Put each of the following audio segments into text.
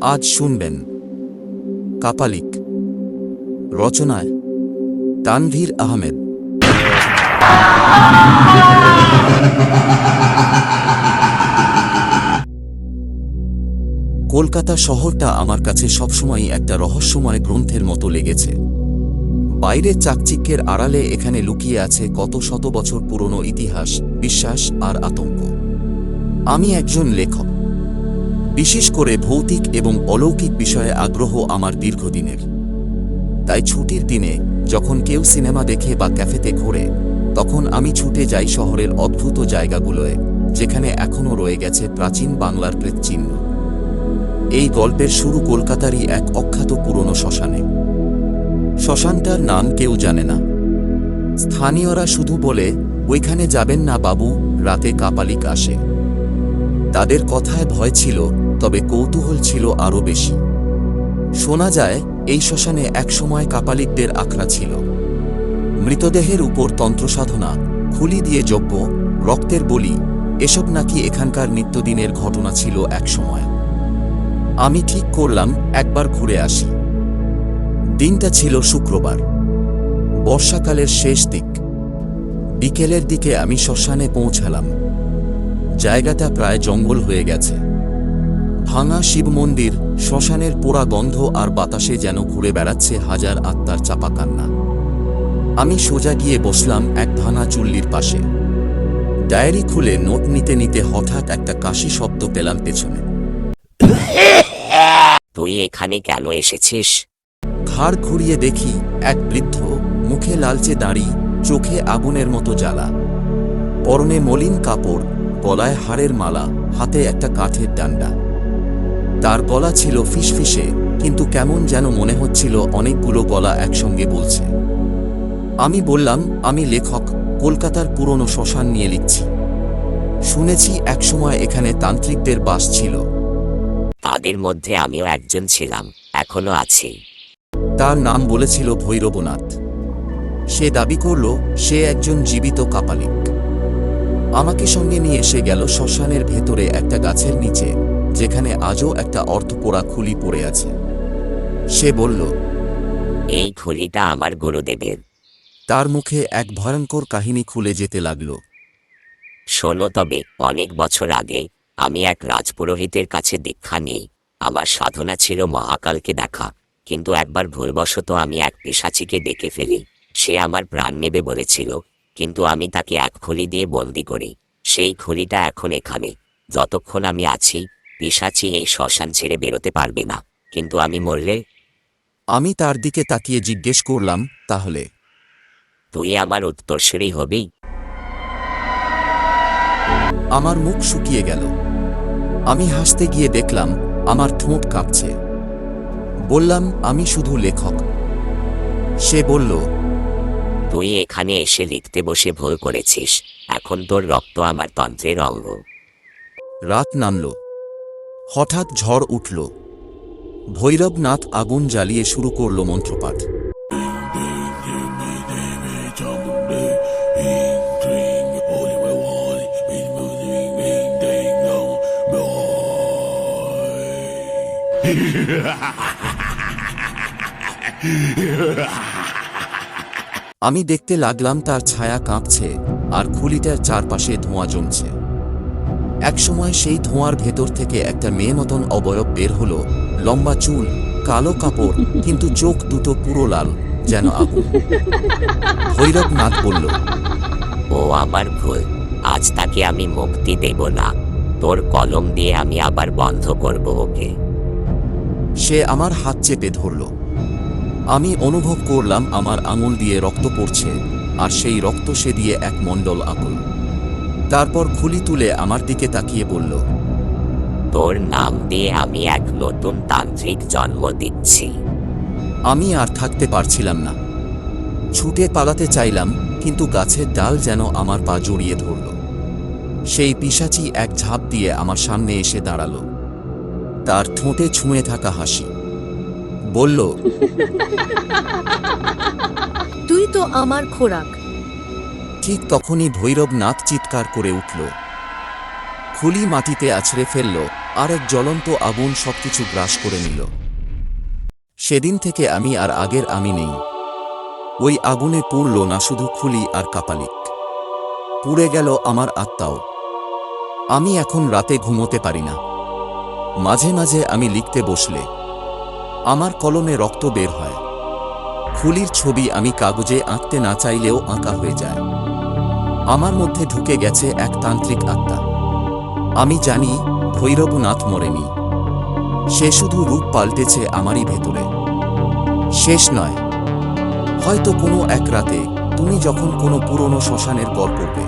আজ শুনবেন কাপালিক রচনায় তানভীর আহমেদ। কলকাতা শহরটা আমার কাছে সবসময়ই একটা রহস্যময় গ্রন্থের মতো লেগেছে। বাইরের চাকচিক্যের আড়ালে এখানে লুকিয়ে আছে কত শত বছর পুরনো ইতিহাস, বিশ্বাস আর আতঙ্ক। আমি একজন লেখক। বিশেষ করে ভৌতিক এবং অলৌকিক বিষয়ে আগ্রহ আমার দীর্ঘদিনের। তাই ছুটির দিনে যখন কেউ সিনেমা দেখে বা ক্যাফেতে ঘোরে, তখন আমি ছুটে যাই শহরের অদ্ভুত জায়গাগুলোয়, যেখানে এখনও রয়ে গেছে প্রাচীন বাংলার কৃতচিহ্ন এই গল্পের শুরু কলকাতারই এক অখ্যাত পুরনো শ্মশানে। শ্মশানটার নাম কেউ জানে না। স্থানীয়রা শুধু বলে, ওইখানে যাবেন না বাবু, রাতে কাপালিক আসে। তাদের কথায় ভয় ছিল, তবে কৌতূহল ছিল আরও বেশি। শোনা যায়, এই শ্মশানে একসময় কাপালিকদের আখড়া ছিল। মৃতদেহের উপর তন্ত্রসাধনা, খুলি দিয়ে যজ্ঞ, রক্তের বলি, এসব নাকি এখানকার নিত্যদিনের ঘটনা ছিল একসময়। আমি ঠিক করলাম, একবার ঘুরে আসি। দিনটা ছিল শুক্রবার। বর্ষাকালের শেষ দিক। বিকেলের দিকে আমি শ্মশানে পৌঁছালাম। জায়গাটা প্রায় জঙ্গল হয়ে গেছে। ভাঙা শিব মন্দির শ্মশানের পোড়া গন্ধ আর বাতাসে যেন ঘুরে বেড়াচ্ছে হাজার আত্মার চাপা কান্না। আমি সোজা গিয়ে বসলাম এক ভাঙা চুল্লির পাশে। ডায়েরি খুলে নোট নিতে নিতে হঠাৎ একটা কাশি শব্দ পেলাম পেছনে। তুই এখানে কেন এসেছিস? ঘাড় ঘুরিয়ে দেখি এক বৃদ্ধ মুখে লালচে দাড়ি চোখে আগুনের মতো জ্বালা। পরনে মলিন কাপড় গলায় হাড়ের মালা হাতে একটা কাঠের ডান্ডা। তার গলা ছিল ফিসফিসে কিন্তু কেমন যেন মনে হচ্ছিল অনেকগুলো গলা একসঙ্গে বলছে। আমি বললাম আমি লেখক কলকাতার পুরনো শ্মশান নিয়ে লিখছি। শুনেছি একসময় এখানে তান্ত্রিকদের বাস ছিল। তাদের মধ্যে আমিও একজন ছিলাম এখনও আছি। তার নাম বলেছিল ভৈরবনাথ। সে দাবি করল সে একজন জীবিত কাপালিক। আমাকে সঙ্গে নিয়ে এসে গেল শ্মশানের ভেতরে একটা গাছের নিচে যেখানে আজও একটা অর্থপোড়া খুলি পড়ে আছে। সে বলল এই খুলিটা আমার গুরুদেবের। তার মুখে এক ভয়ঙ্কর কাহিনী খুলে যেতে লাগল। শোনো তবে অনেক বছর আগে আমি এক রাজপুরোহিতের কাছে দীক্ষা নিই। আমার সাধনা ছিল মহাকালকে দেখা কিন্তু একবার ভুলবশত আমি এক পেশাচিকে ডেকে ফেলি। সে আমার প্রাণ নেবে বলেছিল। কিন্তু আমি তাকে এক খুলি দিয়ে বন্দি করি। সেই খুলিটা এখন এখানে। যতক্ষণ আমি আছি পিসাচি এই শ্মশান ছেড়ে বেরোতে পারবে না। কিন্তু আমি মরলে? আমি তার দিকে তাকিয়ে জিজ্ঞেস করলাম তাহলে? তুই আমার উত্তরসূরি হবি? আমার মুখ শুকিয়ে গেল। আমি হাসতে গিয়ে দেখলাম আমার ঠোঁট কাঁপছে। বললাম আমি শুধু লেখক। সে বলল তুই এখানে এসে লিখতে বসে ভুল করেছিস। এখন তোর রক্ত আমার তন্ত্রের অঙ্গ। রাত নামল। হঠাৎ ঝড় উঠল। ভৈরবনাথ আগুন জ্বালিয়ে শুরু করল মন্ত্রপাঠ। আমি দেখতে লাগলাম তার ছায়া কাঁপছে আর খুলিটার চারপাশে ধোঁয়া জমছে। একসময় সেই ধোঁয়ার ভেতর থেকে একটা মেয়ে মতন অবয়ব বের হলো লম্বা চুল কালো কাপড় কিন্তু চোখ দুটো পুরো লাল যেন আগুন। ভৈরবনাথ বলল ও আমার ভুল আজ তাকে আমি মুক্তি দেব না তোর কলম দিয়ে আমি আবার বন্ধ করব ওকে। সে আমার হাত চেপে ধরল। আমি অনুভব করলাম আমার আঙুল দিয়ে রক্ত পড়ছে আর সেই রক্ত সে দিয়ে এক মণ্ডল আকুল। তারপর খুলি তুলে আমার দিকে তাকিয়ে বলল তোর নাম দিয়ে আমি এক নতুন তান্ত্রিক জন্ম দিচ্ছি। আমি আর থাকতে পারছিলাম না। ছুটে পালাতে চাইলাম কিন্তু গাছের ডাল যেন আমার পা জড়িয়ে ধরল। সেই পিসাচি এক ঝাঁপ দিয়ে আমার সামনে এসে দাঁড়াল। তার ঠোঁটে ছুঁয়ে থাকা হাসি। বলল তুই তো আমার খোরাক। ঠিক তখনই ভৈরবনাথ চিৎকার করে উঠল। খুলি মাটিতে আছড়ে ফেলল আর এক জ্বলন্ত আগুন সবকিছু গ্রাস করে নিল। সেদিন থেকে আমি আর আগের আমি নেই। ওই আগুনে পুড়ল না শুধু খুলি আর কাপালিক। পুড়ে গেল আমার আত্মাও। আমি এখন রাতে ঘুমোতে পারি না। মাঝে মাঝে আমি লিখতে বসলে আমার কলমে রক্ত বের হয়। খুলির ছবি আমি কাগজে আঁকতে না চাইলেও আঁকা হয়ে যায়। আমার মধ্যে ঢুকে গেছে এক তান্ত্রিক আত্মা। আমি জানি ভৈরবনাথ মরেনি। সে শুধু রূপ পাল্টেছে আমারই ভেতরে। শেষ নয়। হয়তো কোনো এক রাতে তুমি যখন কোনো পুরনো শ্মশানের গড় করবে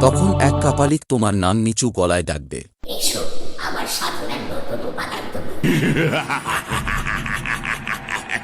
তখন এক কাপালিক তোমার নাম নিচু গলায় ডাকবে। এসো আমার সাধনার নতুন উপাদান